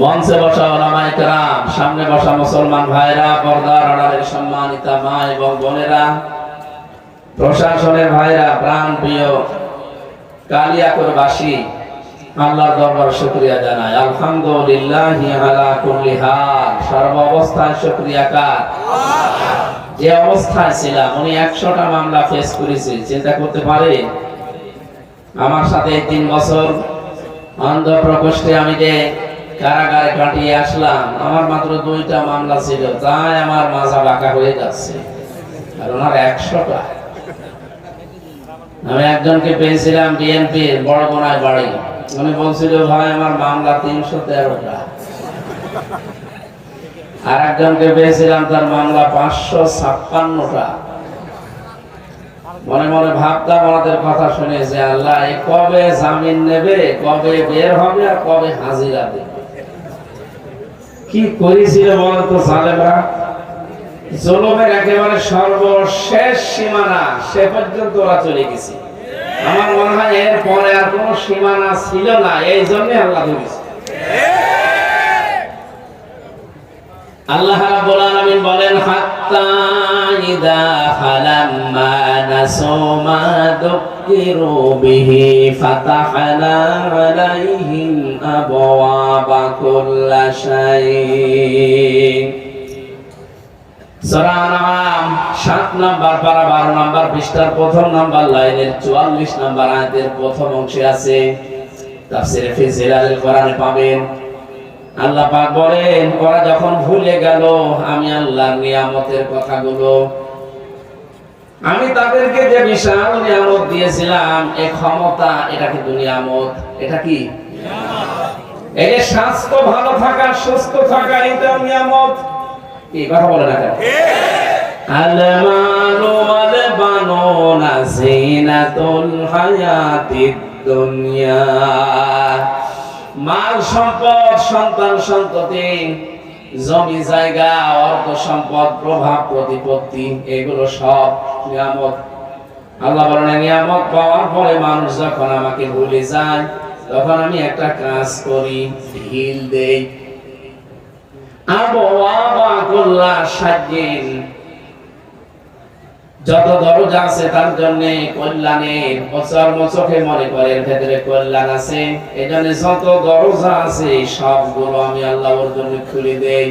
মঞ্চে বসা ওলামায়ে কেরাম সামনে বসা মুসলমান ভাইরা, পর্দার আড়ালের সম্মানিতা মা এবং বোনেরা, প্রশাসনের ভাইরা প্রাণ প্রিয় কালিয়াকরবাসী আল্লাহর দরবার শুকরিয়া জানাই। আলহামদুলিল্লাহি আলা কুল্লি হাল, সর্ব অবস্থায় শুকরিয়া কার যে অবস্থায় ছিলাম, উনি একশোটা মামলা ফেস করেছে, চিন্তা করতে পারে আমার সাথে তিন বছর অন্ধ প্রকোষ্ঠে আমি যে কারাগারে কাটিয়ে আসলাম। আমার মাত্র দুইটা মামলা ছিল। তাই আমার মাজা বাঁকা হয়ে যাচ্ছে। আর ওনার একশোটা। আমি একজনকে পেয়েছিলাম বিএনপি বড় বোনায় বাড়ি। উনি বলছিল, ভাই, আমার মামলা তিনশো তেরোটা। আর একজনকে পেয়েছিলাম তার মামলা পাঁচশো ছাপ্পান্নটা। মনে মনে ভাবতাম, ওনাদের কথা শুনে যে আল্লাহ কবে জামিন নেবে, কবে বের হবে আর কবে হাজিরা দেবে? কি করেছিল বলতো সালেমরা জলমের একেবারে সর্বশেষ সীমানা, সে পর্যন্ত ওরা চলে গেছে। আমার মনে হয় এর পরে আর কোনো সীমানা ছিল না, এই জন্য আল্লাহ ধরেছে আল্লাহ রাব্বুল আলামিন বলেন, হাত্তা ইদা ফালাম্মা নাসু মা দুক্কিরু বিহি ফাতাহনা আলাইহিম আবওয়াবা কুল্লা শাইইন সূরা আনআম 7 নাম্বার পারা 12 নাম্বার পৃষ্ঠার প্রথম লাইনের 44 নাম্বার আয়াতের প্রথম অংশে আছে। কোরআনে পাবেন। আল্লাহ পাক বলেন, ওরা যখন ভুলে গেল, আমি আল্লাহর নিয়ামতের কথাগুলো আমি তাদেরকে যে বিশাল নিয়ামত দিয়েছিলাম, এ ক্ষমতা এটা কি দুনিয়ামত? এটা কি? এই স্বাস্থ্য ভালো থাকা, সুস্থ থাকা এটা নিয়ামত। এই কথা বলে না কেন? আলমানু আলবানো না জিনাতুল হায়াতিদ দুনিয়া। মাল সম্পদ সন্তান সন্ততি জমি, জায়গা, অর্থ সম্পদ, প্রভাব, প্রতিপত্তি, এগুলো সব নিয়ামত। আল্লাহ বলেন, নিয়ামত পাওয়ার পরে মানুষ যখন আমাকে ভুলে যায়, তখন আমি একটা কাজ করি ঢিল দেই। আবওয়াবা কুল্লা সাজ্জিন যত দরজা আছে তার জন্য কল্যাণের অচর্ম চোখে মনে করেন ভেতরে কল্যাণ আছে। এই যত দরজা আছে সবগুলো আমি আল্লাহ ওর জন্য খুলে দেই।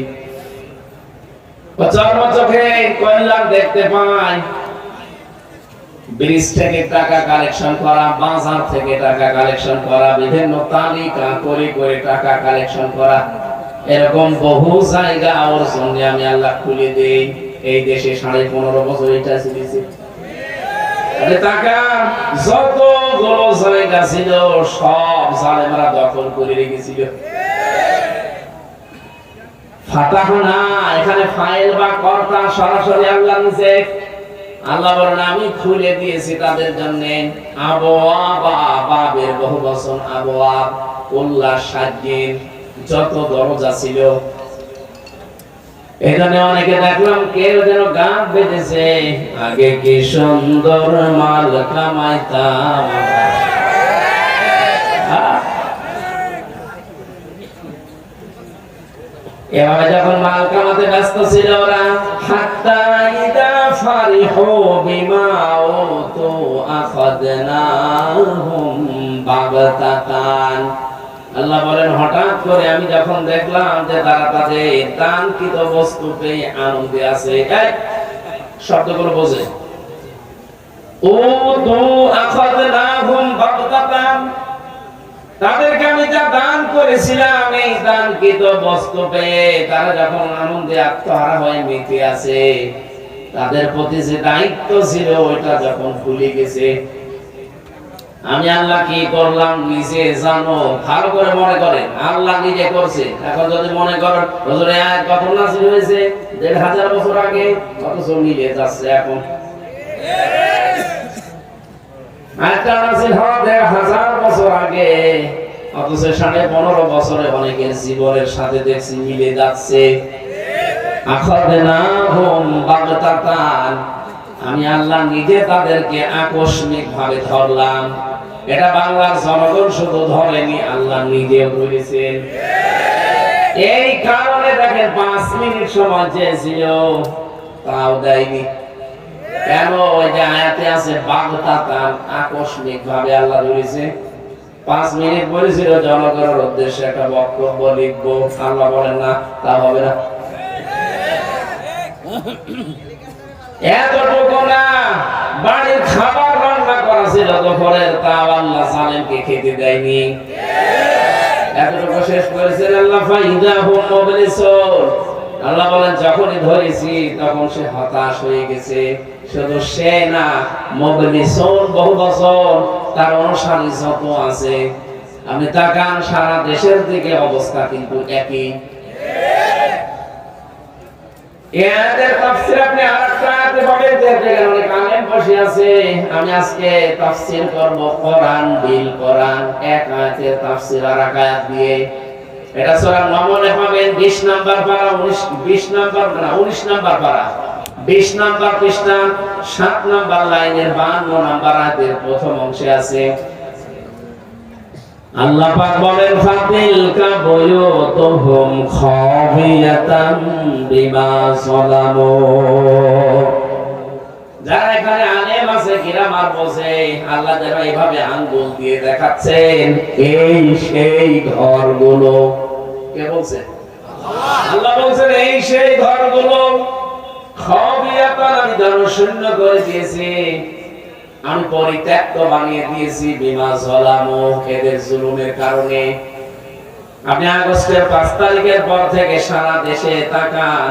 অচর্ম চোখে কল্যাণ দেখতে পাই। ব্রিজ থেকে টাকা কালেকশন করা, বাজার থেকে টাকা কালেকশন করা, বিভিন্ন তালিকা করে করে টাকা কালেকশন করা, এরকম বহু জায়গা ওর জন্য আমি আল্লাহ খুলে দেই। এই দেশে সাড়ে পনেরো বছর এখানে ফাইল বা কর্তা সরাসরি আল্লাহ আল্লাহ আমি খুলে দিয়েছি তাদের জন্য আবওয়াবা বাবের বহু বচন আবওয়াব। উল্লাস সাজ্জিন, যত দরজা ছিল এখানে অনেকে দেখলাম কেউ যেন গান বেঁধেছে। আগে কি সুন্দর মাল কামাইতাম। এভাবে যখন মাল কামাতে ব্যস্ত ছিল ওরা হাত্তা ইদা ফারিহু বিমা উতু আখাদনাহুম বাগতাতান। আল্লাহ বলেন, হঠাৎ করে আমি যখন দেখলাম যে তারা তাদের দানকৃত বস্তু পেয়ে আনন্দে আছে, এই শব্দগুলো বোঝে। ও তাদেরকে আমি যা দান করেছিলাম, এই দানকৃত বস্তু পেয়ে তারা যখন আনন্দে আত্মহারা হয়ে মেতে আছে, তাদের প্রতি যে দায়িত্ব ছিল, ওইটা যখন ভুলে গেছে। আমি আল্লাহ কি করলাম নিজে জানো? ভালো করে মনে করেন। আল্লাহ নিজে করছে। এখন যদি মনে করেন আয়াত কত নাসিল হয়েছে? দেড় হাজার বছর আগে। অথচ মিলে যাচ্ছে এখন। পনেরো বছরে জীবনের সাথে মিলে যাচ্ছে। আমি আল্লাহ নিজে তাদেরকে আকস্মিক ভাবে ধরলাম। এটা বাংলার জনগণ শুধু ধরেনি আল্লাহ নিজেও ধরেছেন এই কারণে দেখেন পাঁচ মিনিট সময় চেয়েছিল, তাও দেয়নি। কেন? ওই যে আয়াতে আছে বাগদাতান আকস্মিক ভাবে আল্লাহ ধরেছে পাঁচ মিনিট বলেছিল, জনগণের উদ্দেশ্যে একটা বক্তব্য লিখব। আল্লাহ বলেন, না, তা হবে না। এতটুকু না, বাড়ির খাবার আল্লাহ সালেমকে খেতে দেয়নি। এতটুকু শেষ করেছেন আল্লাহ, ফাইদা হুম মুবলিসুন। আল্লাহ বলেন, যখনই ধরেছি তখন সে হতাশ হয়ে গেছে। শুধু সে না, মুবলিসুন বহু বছর তার অনুসারী যত আছে। আপনি তাকান, সারা দেশের দিকে অবস্থা কিন্তু একই। এদের তাফসীর আপনি অনেক আলেম বসে আছে। আমি আজকে তাফসীর করব কোরআন বিল কোরআন, এক আয়াতের তাফসীর আর এক আয়াত দিয়ে। এটা সূরা মামুনে পাবেন 20 নাম্বার পারা 19 20 নাম্বার, না 19 নাম্বার পারা। 20 নাম্বার পৃষ্ঠা 7 নাম্বার লাইনের 52 নাম্বার আয়াতের প্রথম অংশে আছে। আল্লাহ পাক বলেন, ফাতিলকা বুয়ুতুহুম খাবিয়াতাম বিমা সালামু। যারা এখানে আলেম আছে কিরামার বসে, আল্লাহ যেন এইভাবে আঙ্গুল দিয়ে দেখাচ্ছেন, এই সেই ঘরগুলো। কে বলছে? আল্লাহ বলছেন, এই সেই ঘরগুলো খাবিয়াতান আমি যেন শূন্য করে দিয়েছি। আমি পরিত্যক্ত বানিয়ে দিয়েছি বিমা জলামো এদের জুলুমের কারণে। আপনি আগস্টের পাঁচ তারিখের পর থেকে সারা দেশে তাকান,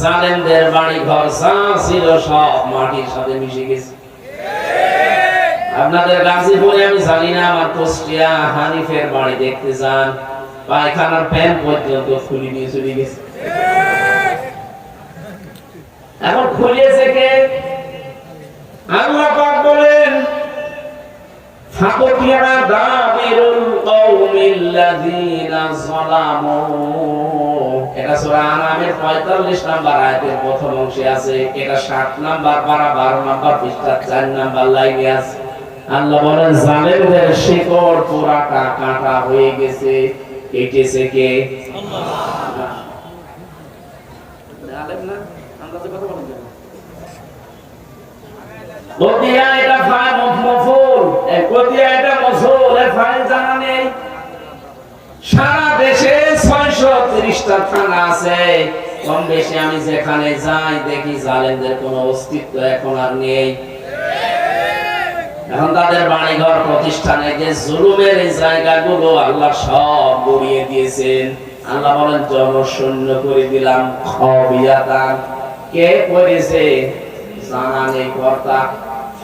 জালেমদের বাড়ি ঘর যা ছিল সব মাটির সাথে মিশে গেছে। আপনাদের গাজীপুরে আমি জানি না, আমার কুষ্টিয়া হানিফের বাড়ি দেখতে যান, পায়খানার প্যান পর্যন্ত খুলি নিয়ে চলে গেছে। এখন খুলিয়েছে কে? বলেন ফাকুতিরা দাবিরুল কওমিল্লাযীনা যালামু। এটা সূরা আনামের 45 নাম্বার আয়াতের প্রথম অংশে আছে এটা 60 নাম্বার 12 নাম্বার পৃষ্ঠা 4 নাম্বার লাইনে আছে। আল্লাহ বলেন জালেমদের শিকড় পুরাটা কাটা হয়ে গেছে। কেটেছে কে? আল্লাহ। না? আমরা কথা বলেন কতিয়া এটা ফাইল মফুল কতিয়া এটা মফুল ফাইল জানা নেই, সারা দেশে 630টা থানা আছে। কম বেশি আমি যেখানে যাই দেখি জালেমদের কোনো অস্তিত্ব এখন আর নেই। এখন তাদের বাড়িঘর প্রতিষ্ঠানে যে জুলুমের এই জায়গাগুলো আল্লাহ সব গড়িয়ে দিয়েছেন। আল্লাহ বলেন জনশূন্য করে দিলাম কে করেছে? জানা নেই কর্তা।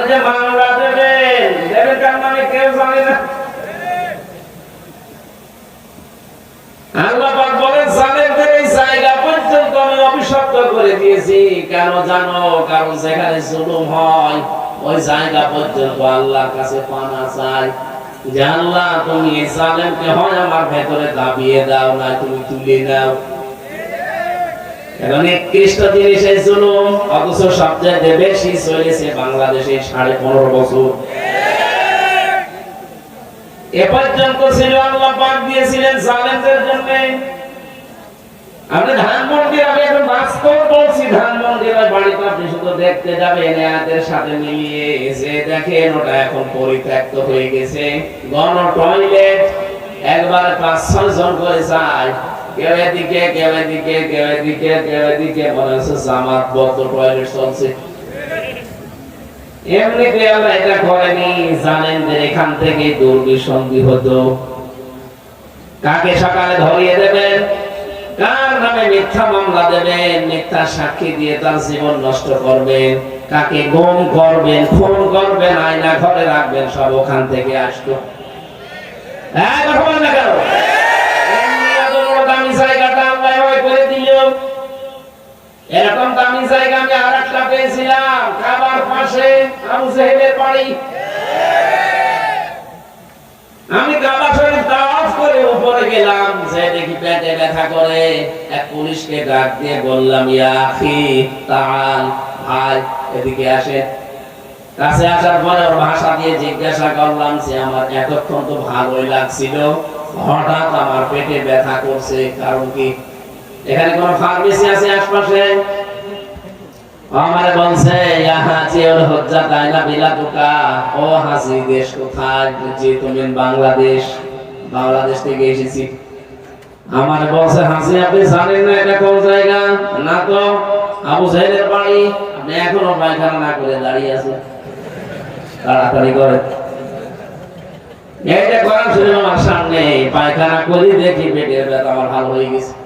যে আমি অভিশপ্ত করে দিয়েছি। কেন জানো? কারণ যেখানে জুলুম হয়, ওই জায়গা পর্যন্ত আল্লাহর কাছে পানা চাই যে তুমি এই হয় আমার ভেতরে দাবিয়ে দাও না তুমি তুলে নাও এখন একত্রিশ জিনিস জুলুম অথচ সবচেয়ে বেশি চলেছে দেখতে যাবেন সাথে মিলিয়ে যে দেখেন, ওটা এখন পরিত্যক্ত হয়ে গেছে। গণ টয়লেট, একবার পাঁচ ছয় জন করে যায়। জামাত টয়লেট চলছে। এটা করেনি জানেন যে এখান থেকে কাকে সকালে ধরিয়ে দেবেন? কার নামে মিথ্যা মামলা দেবেন? মিথ্যা সাক্ষী দিয়ে তার জীবন নষ্ট করবেন? কাকে গুম করবেন, খুন করবেন, আয়না ঘরে রাখবেন, সব ওখান থেকে আসতো। হ্যাঁ কথা না এরকম দামি জায়গা আমি আর একটা পেয়েছিলাম কাবার পাশে আবু জেহেলের বাড়ি। আমি কাবা শরীফ তাওয়াফ করে উপরে গেলাম, যে দেখি পেটে ব্যথা করে। এক পুলিশকে ডাক দিয়ে বললাম, ইয়া আখি তাআল ভাই, এদিকে আসে কাছে আসার পরে ওর ভাষা দিয়ে জিজ্ঞাসা করলাম যে, আমার এতক্ষণ তো ভালোই লাগছিল, হঠাৎ আমার পেটে ব্যথা করছে, কারণ কি এখানে কোন ফার্মেসি আছে আশপাশে? আমার বলছে ইয়া হাজি ওর হজ্জা বিলা তুকা। ও হাসি দেশ কোথায়? যে তুমি বাংলাদেশ বাংলাদেশ থেকে এসেছি। আমার বলছে, হাসি, আপনি জানেন না এটা কোন জায়গা? না তো, আবু সাহেবের বাড়ি। আপনি এখনও পায়খানা না করে দাঁড়িয়ে আছে তাড়াতাড়ি করে এটা করার ছিল আমার সামনে, পায়খানা করি দেখি পেটের ব্যথা আমার ভালো হয়ে গেছে।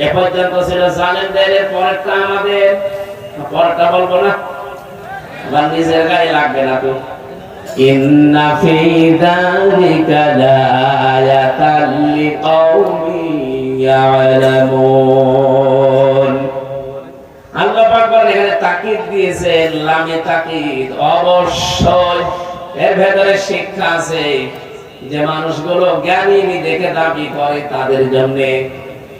এ পর্যন্ত ছিল জালেমদের পরেরটা আমাদের। পরেরটা বলব না। নিজের গায়ে লাগবে না তো। তাকিদ তাকিদ, অবশ্যই। এর ভেতরে শিক্ষা আছে যে, মানুষগুলো জ্ঞানী দেখে দাবি করে তাদের জন্যে।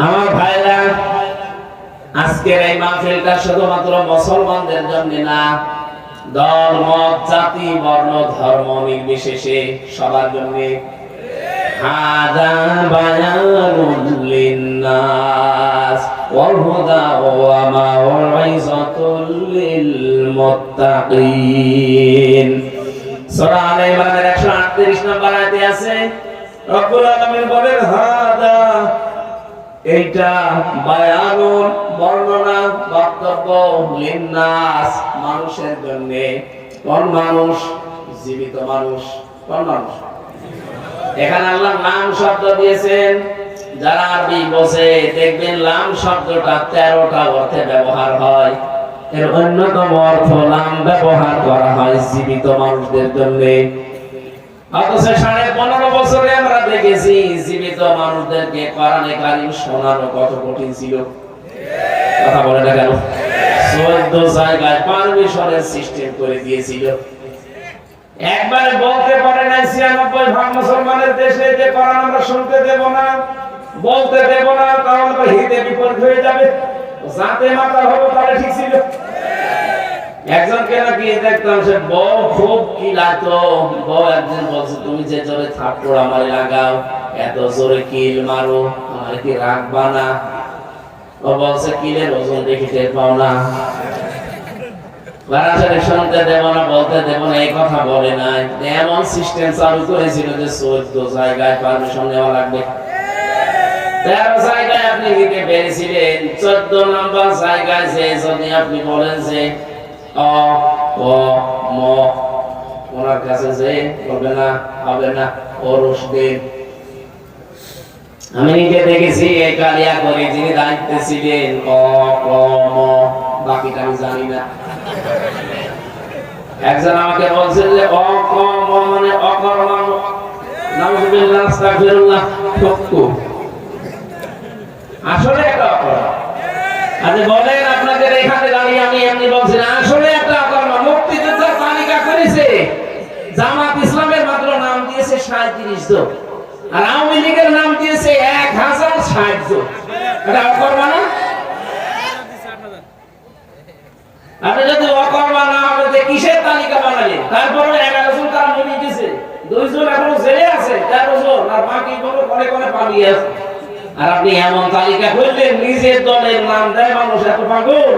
আমার ভাইরা, আজকের এই মাহফিলটা শুধুমাত্র মুসলমানদের জন্য না মত জাতি, বর্ণ, ধর্ম নির্বিশেষে সবার জন্য। হাদা বায়ানুল লিন্নাস, ওয়াল হুদা ওয়া মাউইযাতুল লিল মুত্তাকিন সূরা আলে ইমরানের 138 নম্বর আছে, রব্বুল বলেন হাদা এইটা বায়ানুন বর্ণনা, বক্তব্য লিন্নাস মানুষের জন্য। কোন মানুষ? জীবিত মানুষ। কোন মানুষ? এখানে আল্লাহ নাম শব্দ দিয়েছেন। যারা আরবি বসে দেখবেন লাম শব্দটা তেরোটা অর্থে ব্যবহার হয়। এর অন্যতম অর্থ নাম ব্যবহার করা হয় জীবিত মানুষদের জন্য। অথচ সাড়ে পনেরো বছরে আমরা দেখেছি জীবিত মানুষদেরকে কোরআনে কারিম শোনানো কত কঠিন ছিল? কথা বলে না কেন? চোদ্দ জায়গায় পারমিশনের সিস্টেম করে দিয়েছিল। একবার বলতে পারে না ছিয়ানব্বই ভাগ মুসলমানের দেশে যে কোরআন আমরা শুনতে দেব না, বলতে দেব না তো হিতে বিপরীত হয়ে যাবে। যাতে মাথা হব তাহলে ঠিক ছিল। একজনকে নাকি দেখতাম সে, বউ, খুব কি লাগতো বউ একদিন বলছে, তুমি যে জোরে থাপ্পড় আমার লাগাও, এত জোরে কিল মারো, আমার কি রাখবা না? ও বলছে, কিলের ওজন দেখি টের পাও না। বারাসারে শুনতে দেব না, বলতে দেব না, এই কথা বলে নাই। এমন সিস্টেম চালু করেছিল যে চোদ্দ জায়গায় পারমিশন নেওয়া লাগবে। তেরো জায়গায় আপনি দিতে পেরেছিলেন চোদ্দ নম্বর জায়গায় যে যদি আপনি বলেন যে ওনার কাছে না হবে না আমি নিজে দেখেছি এই কালিয়া করে যিনি দায়িত্বে ছিলেন, অ, ক, ম, বাকিটা আমি জানি না। একজন আমাকে বলছে যে, অ, ক, ম মানে অকর্মাণ নাউজুবিল্লাহ, আস্তাগফিরুল্লাহ। আসলে একটা আপনি বলেন আপনাদের এখানে দাঁড়িয়ে আমি এমনি বলছি না লীগের নাম দিয়েছে এক হাজার ষাট জন। এটা না? আপনি যদি অকর্মা না হবে কিসের তালিকা বানালেন? তারপর এগারো জন তারা মনে গেছে দুইজন এখনও জেলে আছে, তেরো জন, আর বাকি গুলো করে করে পালিয়ে আছে। আর আপনি এমন তালিকা করলেন, নিজের দলের নাম দেয় মানুষ এত পাগল।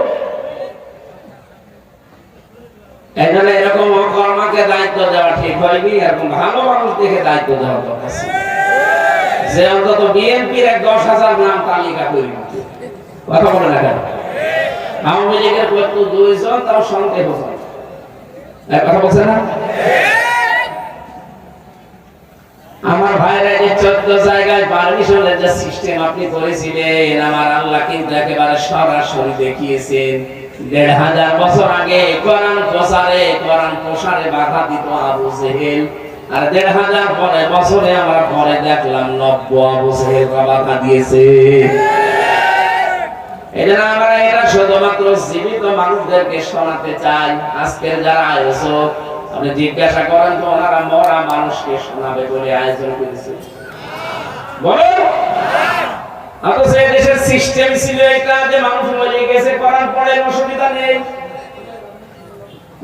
এই জন্য এরকম অকর্মাকে দায়িত্ব দেওয়া ঠিক হয়নি, এরকম ভালো মানুষ দেখে দায়িত্ব দেওয়া দরকার যে অন্তত বিএনপির এক দশ হাজার নাম তালিকা করে কথা বলে না কেন? আওয়ামী লীগের করতো দুইজন তাও সন্দেহ কথা বলছে না? আমার ভাইরা যে চোদ্দ জায়গায় পারমিশনের যে সিস্টেম আপনি করেছিলেন, আমার আল্লাহ কিন্তু একেবারে সরাসরি দেখিয়েছেন। দেড় হাজার বছর আগে কোরআন প্রসারে কোরআন প্রসারে বাধা দিত আবু জেহেল। আর দেড় হাজার পরে বছরে আমরা পরে দেখলাম নব্য আবু বাধা দিয়েছে। আমরা শুধুমাত্র জীবিত মানুষদেরকে শোনাতে চাই। আজকের যারা আয়োজক, আপনি জিজ্ঞাসা করেন তো ওনারা মরা মানুষকে শোনাবে বলে আয়োজন করেছে। বলেন। অথচ দেশের সিস্টেম ছিল এটা যে মানুষ মরে গেছে, করার পরে অসুবিধা নেই।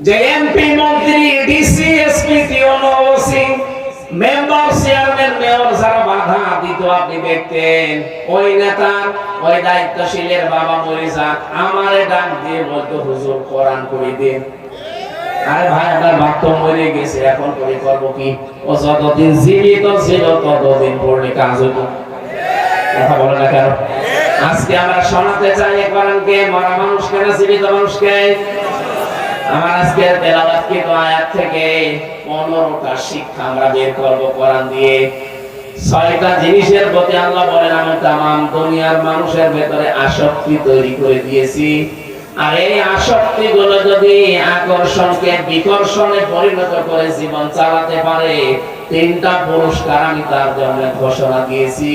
যে এমপি মন্ত্রী ডিসি এসপি টিওনো ওসি মেম্বার চেয়ারম্যান মেয়র যারা বাধা দিত আপনি দেখতেন, ওই নেতা ওই দায়িত্বশীলের বাবা মরে যাক, আমারে ডাক দিয়ে বলতো, হুজুর, কোরআন করে দিন। আরে ভাই, আপনার বাপ তো মরে গেছে, এখন করে করব কি? ও যতদিন জীবিত ছিল, ততদিন পড়লে কাজ হতো। কথা বলে না কেন? আজকে আমরা শোনাতে চাই এ কোরআনকে মরা মানুষকে না জীবিত মানুষকে। আমার আজকে তেলাওয়াত কি আয়াত থেকে? 15টা শিক্ষা আমরা বের করব কোরআন দিয়ে। ছয়টা জিনিসের প্রতি আল্লাহ বলেন, আমি তামাম দুনিয়ার মানুষের ভেতরে আসক্তি তৈরি করে দিয়েছি। আর এই আসক্তি গুলো যদি আকর্ষণকে, বিকর্ষণে পরিণত করে জীবন চালাতে পারে, তিনটা পুরস্কার আমি তার জন্য ঘোষণা দিয়েছি।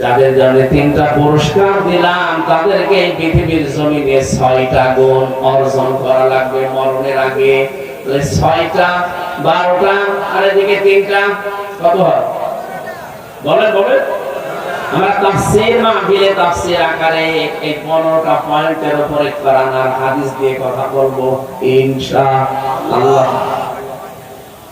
যাদের জন্য তিনটা পুরস্কার দিলাম, তাদেরকে এই পৃথিবীর জমিনে ছয়টা গুণ অর্জন করা লাগবে মরণের আগে। ছয়টা, বারোটা, আর এদিকে তিনটা, কত হয়? বলেন বলেন। আমরা তাফসীর মাহফিলে তাফসীর আকারে এই 15টা পয়েন্টের উপরে কোরআন আর হাদিস দিয়ে কথা বলব, ইনশাআল্লাহ।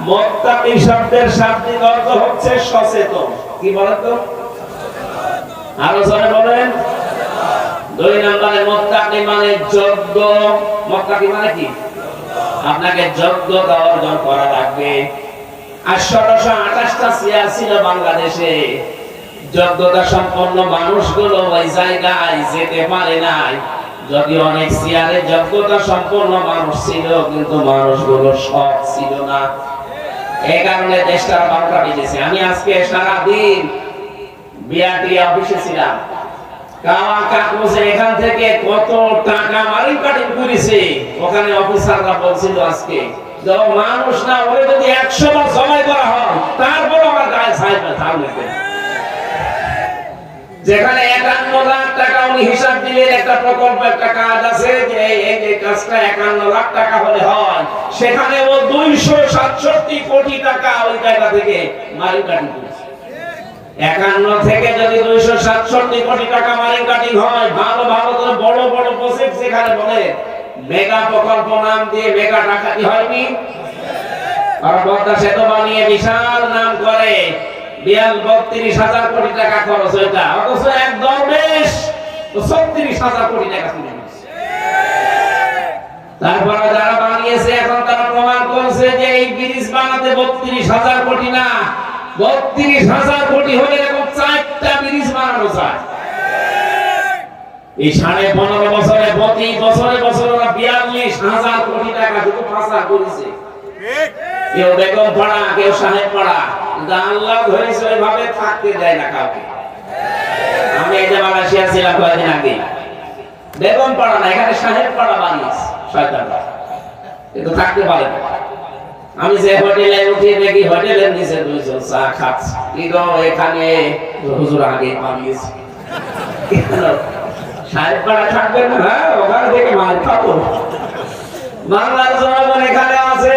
মোত্তাকি শব্দের শাব্দিক অর্থ হচ্ছে সচেতন। কি বলেন তো? আরও জনে বলেন। দুই নম্বরে মানে যোগ্য। মানে কি? আপনাকে যোগ্যতা অর্জন করা লাগবে। আঠাশটা ছিল বাংলাদেশে। যোগ্যতা সম্পন্ন মানুষগুলো ওই জায়গায় যেতে পারে নাই। যদি অনেক চেয়ারে যোগ্যতা সম্পন্ন মানুষ ছিল, কিন্তু মানুষগুলো সৎ ছিল না। এই কারণে দেশটা বারোটা বেজেছে। আমি আজকে সারাদিন বিআরটি অফিসে ছিলাম। এখান থেকে কত টাকা মারি কাটিং করেছে ওখানে অফিসাররা বলছিল আজকে যখন মানুষ না, ওরে যদি একশো বার জমাই করা হয় তারপর আমার গায়ে সাহেব থাকবে যেখানে একান্ন লাখ টাকা উনি হিসাব দিলেন, একটা প্রকল্প, একটা কাজ আছে যে এই- কাজটা একান্ন লাখ টাকা হলে হয়। সেখানে ও দুইশো সাতষট্টি কোটি টাকা ওই জায়গা থেকে মারি কাটি একান্ন থেকে যদি দুইশো সাতষট্টি কোটি টাকা মারি কাটিং হয়, ভালো ভালো করে বড় বড় প্রজেক্ট যেখানে বলে, মেগা প্রকল্প নাম দিয়ে মেগা টাকা হয়নি? আর পদ্মা সেতু বানিয়ে বিশাল নাম করে। বিয়াল বত্রিশ হাজার কোটি টাকা খরচ হয়েছে অথচ এক দরবেশ ছত্রিশ হাজার কোটি টাকা তুলে তারপরে যারা বানিয়েছে, এখন তারা প্রমাণ করছে যে এই ব্রিজ বানাতে বত্রিশ হাজার কোটি না। বত্রিশ হাজার কোটি হলে এরকম চারটা ব্রিজ বানানো যায়। এই সাড়ে পনেরো বছরে, প্রতি বছরে বছরে বিয়াল্লিশ হাজার কোটি টাকা শুধু পাচার করেছে। কেউ বেগম পাড়া, কেউ সাহেব পাড়া। কিন্তু আল্লাহ ধরেছে ওইভাবে থাকতে দেয় না কাউকে। আমি এই যে মালয়েশিয়া ছিলাম কয়েকদিন আগে। বেগম পাড়া না, এখানে সাহেব পাড়া বানিয়েছে শয়তানরা। কিন্তু থাকতে পারে না। আমি যে হোটেলে উঠি দেখি হোটেলের নিচে দুইজন চা খাচ্ছে। কি গো, এখানে হুজুর আগে পালিয়েছে সাহেব পাড়া থাকবে না হ্যাঁ ওখানে থেকে মার খাব। বাংলার জনগণ এখানে আছে।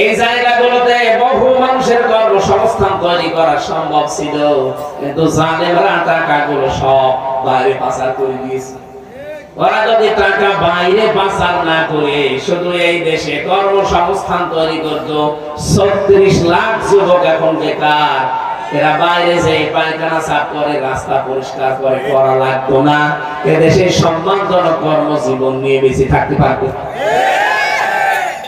এই জায়গাগুলোতে বহু মানুষের কর্মসংস্থান তৈরি করা সম্ভব ছিল, কিন্তু টাকাগুলো সব বাইরে পাচার করে দিয়েছে। ওরা যদি টাকা বাইরে পাচার না করে, শুধু এই দেশে কর্মসংস্থান তৈরি করত, ছত্রিশ লাখ যুবক এখন বেকার। এরা বাইরে যে পায়খানা সাফ করে, রাস্তা পরিষ্কার করে করা লাগতো না। এদেশে সম্মানজনক কর্মজীবন নিয়ে বেশি থাকতে পারতো।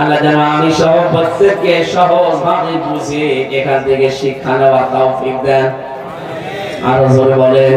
আল্লাহ যেন আমি সহ প্রত্যেককে সহজভাবে বুঝে এখান থেকে শিক্ষা নেওয়ার তৌফিক দেন। আরও জোরে বলেন।